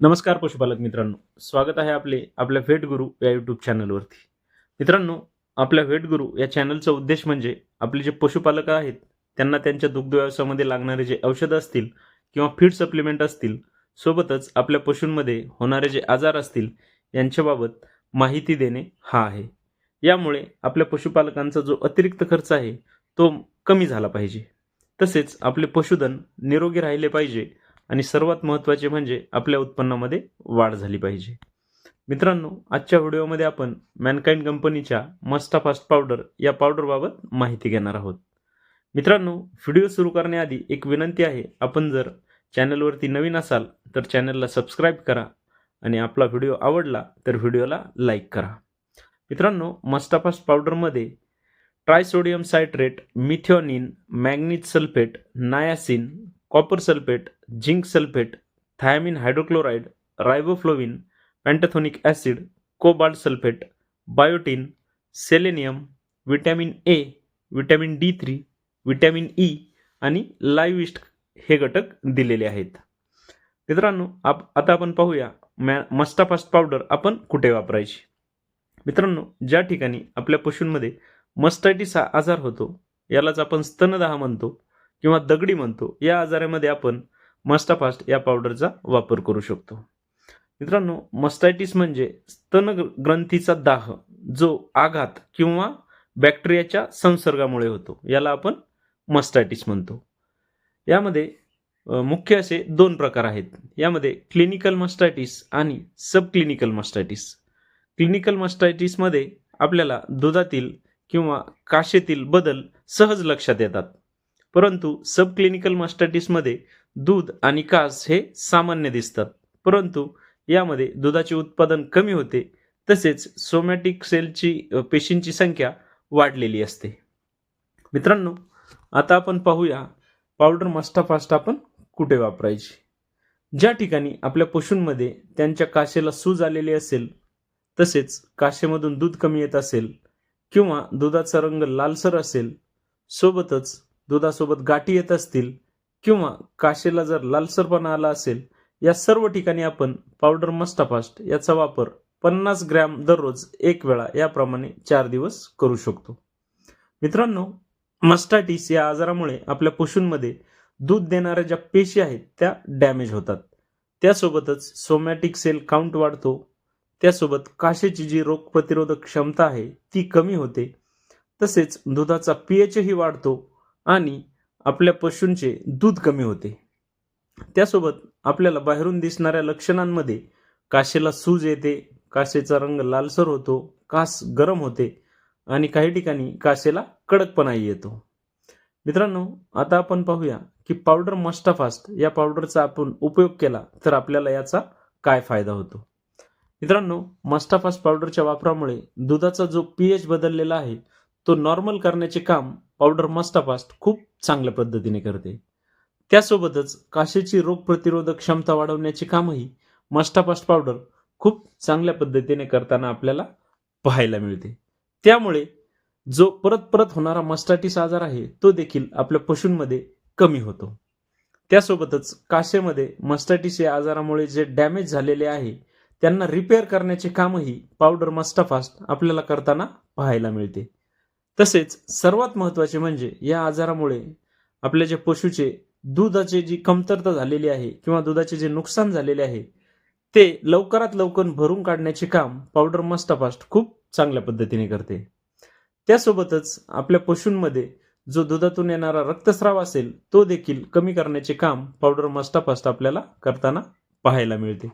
नमस्कार पशुपालक मित्रांनो स्वागत आहे आपले आपल्या व्हेट गुरु या यूट्यूब चॅनलवरती मित्रांनो आपल्या व्हेट गुरु या चॅनलचा उद्देश म्हणजे आपले जे पशुपालक आहेत त्यांना त्यांच्या दुग्ध व्यवसायामध्ये लागणारे जे औषधं असतील किंवा फीड सप्लिमेंट असतील सोबतच आपल्या पशूंमध्ये होणारे जे आजार असतील यांच्याबाबत माहिती देणे हा आहे. यामुळे आपल्या पशुपालकांचा जो अतिरिक्त खर्च आहे तो कमी झाला पाहिजे. तसेच आपले पशुधन निरोगी राहिले पाहिजे आणि सर्वात महत्त्वाचे म्हणजे आपल्या उत्पन्नामध्ये वाढ झाली पाहिजे. मित्रांनो आजच्या व्हिडिओमध्ये आपण मॅनकाइंड कंपनीच्या मस्टा फास्ट पावडर या पावडरबाबत माहिती घेणार आहोत. मित्रांनो व्हिडिओ सुरू करण्याआधी एक विनंती आहे आपण जर चॅनलवरती नवीन असाल तर चॅनलला सबस्क्राईब करा आणि आपला व्हिडिओ आवडला तर व्हिडिओला लाईक करा. मित्रांनो मस्टाफास्ट पावडरमध्ये trisodium citrate methionine manganese sulphate niacin copper sulphate zinc sulphate thiamine hydrochloride riboflavin pantothenic acid cobalt sulphate biotin selenium vitamin A vitamin D three vitamin E आणि लाईव्हिस्ट हे घटक दिलेले आहेत. मित्रांनो आप आता आपण पाहूया मॅ मस्टाफास्ट पावडर आपण कुठे वापरायची? मित्रांनो ज्या ठिकाणी आपल्या पशूंमध्ये मस्टायटिस हा आजार होतो यालाच आपण स्तनदाह म्हणतो. किंवा दगडी म्हणतो या आजारामध्ये आपण मस्टाफास्ट या पावडरचा वापर करू शकतो. मित्रांनो मस्टायटिस म्हणजे स्तन ग्रंथीचा दाह जो आघात किंवा बॅक्टेरियाच्या संसर्गामुळे होतो. याला आपण मस्टायटिस म्हणतो. यामध्ये मुख्य असे दोन प्रकार आहेत. यामध्ये क्लिनिकल मस्टायटिस आणि सब क्लिनिकल मस्टायटिस क्लिनिकल मस्टायटिसमध्ये आपल्याला दुधातील किंवा काशेतील बदल सहज लक्षात येतात. परंतु सब क्लिनिकल दूध आणि कास हे सामान्य दिसतात. परंतु यामध्ये दुधाचे उत्पादन कमी होते तसेच सोमॅटिक सेलची पेशींची संख्या वाढलेली असते. मित्रांनो आता आपण पाहूया पावडर मस्टाफास्ट आपण कुठे वापरायची? ज्या ठिकाणी आपल्या पशूंमध्ये त्यांच्या काशेला सूज आलेली असेल तसेच काशेमधून दूध कमी येत असेल किंवा दुधाचा रंग लालसर असेल सोबतच दुधासोबत गाठी येत असतील किंवा काशेला जर लालसरपणा आला असेल या सर्व ठिकाणी आपण पावडर मस्टाफास्ट याचा वापर पन्नास ग्रॅम दररोज एक वेळा याप्रमाणे चार दिवस करू शकतो. मित्रांनो मस्टाटिस या आजारामुळे आपल्या पशूंमध्ये दूध देणाऱ्या ज्या पेशी आहेत त्या डॅमेज होतात. त्यासोबतच सोमॅटिक सेल काउंट वाढतो. त्यासोबत काशेची जी रोगप्रतिरोधक क्षमता आहे ती कमी होते. तसेच दुधाचा पीएचही वाढतो. आणि आपल्या पशूंचे दूध कमी होते. त्यासोबत आपल्याला बाहेरून दिसणाऱ्या लक्षणांमध्ये काशेला सूज येते काशेचा रंग लालसर होतो कास गरम होते आणि काही ठिकाणी काशेला कडकपणाही येतो. मित्रांनो आता आपण पाहूया की पावडर मस्टाफास्ट या पावडरचा आपण उपयोग केला तर आपल्याला याचा काय फायदा होतो. मित्रांनो मस्टाफास्ट पावडरच्या वापरामुळे दुधाचा जो पीएच बदललेला आहे तो नॉर्मल करण्याचे काम पावडर मस्टापास्ट खूप चांगल्या पद्धतीने करते. त्यासोबतच काशेची रोगप्रतिरोधक क्षमता वाढवण्याचे कामही मस्टाफास्ट पावडर खूप चांगल्या पद्धतीने करताना आपल्याला पाहायला मिळते. त्यामुळे जो परत परत होणारा मस्टाटिस आजार आहे तो देखील आपल्या पशूंमध्ये कमी होतो. त्यासोबतच काशेमध्ये मस्टाटिस या आजारामुळे जे डॅमेज झालेले आहे त्यांना रिपेअर करण्याचे कामही पावडर मस्टाफास्ट आपल्याला करताना पाहायला मिळते. तसेच सर्वात महत्त्वाचे म्हणजे या आजारामुळे आपल्या जे पशूचे दुधाची जी कमतरता झालेली आहे किंवा दुधाचे जे नुकसान झालेले आहे ते लवकरात लवकर भरून काढण्याचे काम पावडर मस्टापास्ट खूप चांगल्या पद्धतीने करते. त्यासोबतच आपल्या पशूंमध्ये जो दुधातून येणारा रक्तस्राव असेल तो देखील कमी करण्याचे काम पावडर मस्टापास्ट आपल्याला करताना पाहायला मिळते.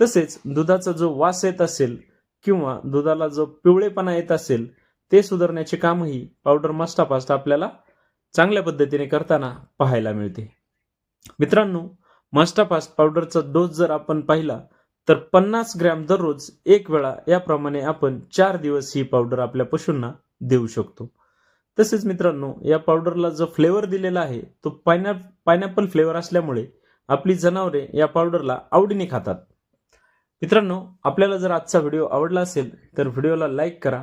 तसेच दुधाचा जो वास येत असेल किंवा दुधाला जो पिवळेपणा येत असेल ते सुधारण्याचे कामही पावडर मस्टाफास्ट आपल्याला चांगल्या पद्धतीने करताना पाहायला मिळते. मित्रांनो मास्टाफास्ट पावडरचा डोस जर आपण पाहिला तर पन्नास ग्रॅम दररोज एक वेळा याप्रमाणे आपण चार दिवस ही पावडर आपल्या पशूंना देऊ शकतो. तसेच मित्रांनो या पावडरला जो फ्लेवर दिलेला आहे तो पायनॅ पायनॅपल फ्लेवर असल्यामुळे आपली जनावरे या पावडरला आवडीने खातात. मित्रांनो आपल्याला जर आजचा व्हिडिओ आवडला असेल तर व्हिडिओला लाईक करा